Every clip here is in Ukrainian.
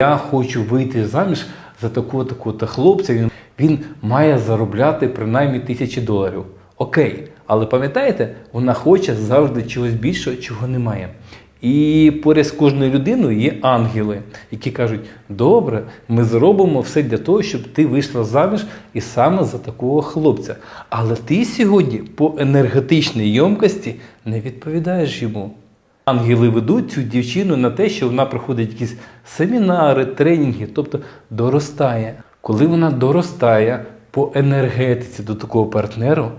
Я хочу вийти заміж за такого такого та хлопця. Він, він має заробляти принаймні тисячі доларів. Окей, але пам'ятаєте, вона хоче завжди чогось більшого, чого немає. І поряд з кожною людиною є ангели, які кажуть: добре, ми зробимо все для того, щоб ти вийшла заміж і саме за такого хлопця. Але ти сьогодні по енергетичній йомкості не відповідаєш йому. Ангели ведуть цю дівчину на те, що вона проходить якісь семінари, тренінги, тобто доростає. Коли вона доростає по енергетиці до такого партнеру,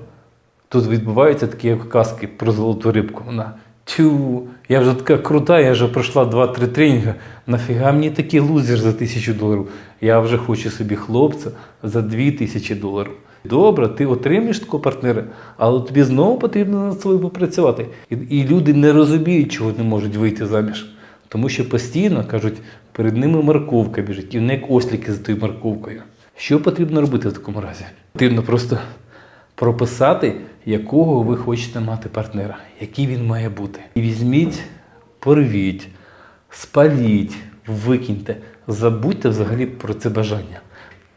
тут відбуваються такі як казки про золоту рибку. Вона тю, я вже така крута, я вже пройшла 2-3 тренінги. Нафіга мені такий лузер за тисячу доларів? Я вже хочу собі хлопця за 2 тисячі доларів. Добре, ти отримаєш такого партнера, але тобі знову потрібно над собою попрацювати. І, і люди не розуміють, чого не можуть вийти заміж. Тому що постійно кажуть, перед ними морковка біжить, і вони як осліки за тою морковкою. Що потрібно робити в такому разі? Потрібно просто прописати, якого ви хочете мати партнера, який він має бути. І візьміть, порвіть, спаліть, викиньте, забудьте взагалі про це бажання.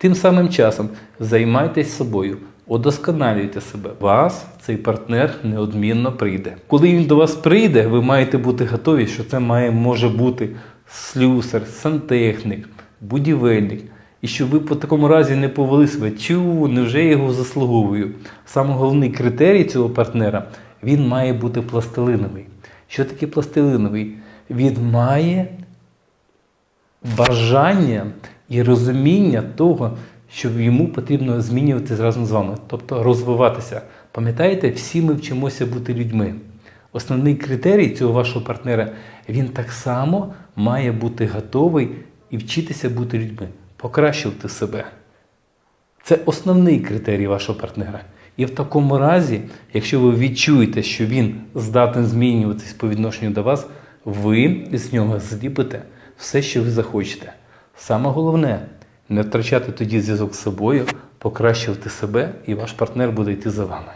Тим самим часом займайтесь собою, удосконалюйте себе. Вас цей партнер неодмінно прийде. Коли він до вас прийде, ви маєте бути готові, що це має може бути слюсар, сантехнік, будівельник. І щоб ви по такому разі не повели себе, чу, невже я його заслуговую. Саме головний критерій цього партнера він має бути пластилиновий. Що таке пластилиновий? Він має бажання і розуміння того, що йому потрібно змінюватися разом з вами, тобто розвиватися. Пам'ятаєте, всі ми вчимося бути людьми. Основний критерій цього вашого партнера він так само має бути готовий і вчитися бути людьми, покращувати себе. Це основний критерій вашого партнера. І в такому разі, якщо ви відчуєте, що він здатен змінюватись по відношенню до вас, ви з нього зліпите все, що ви захочете. Саме головне не втрачати тоді зв'язок з собою, покращувати себе, і ваш партнер буде йти за вами.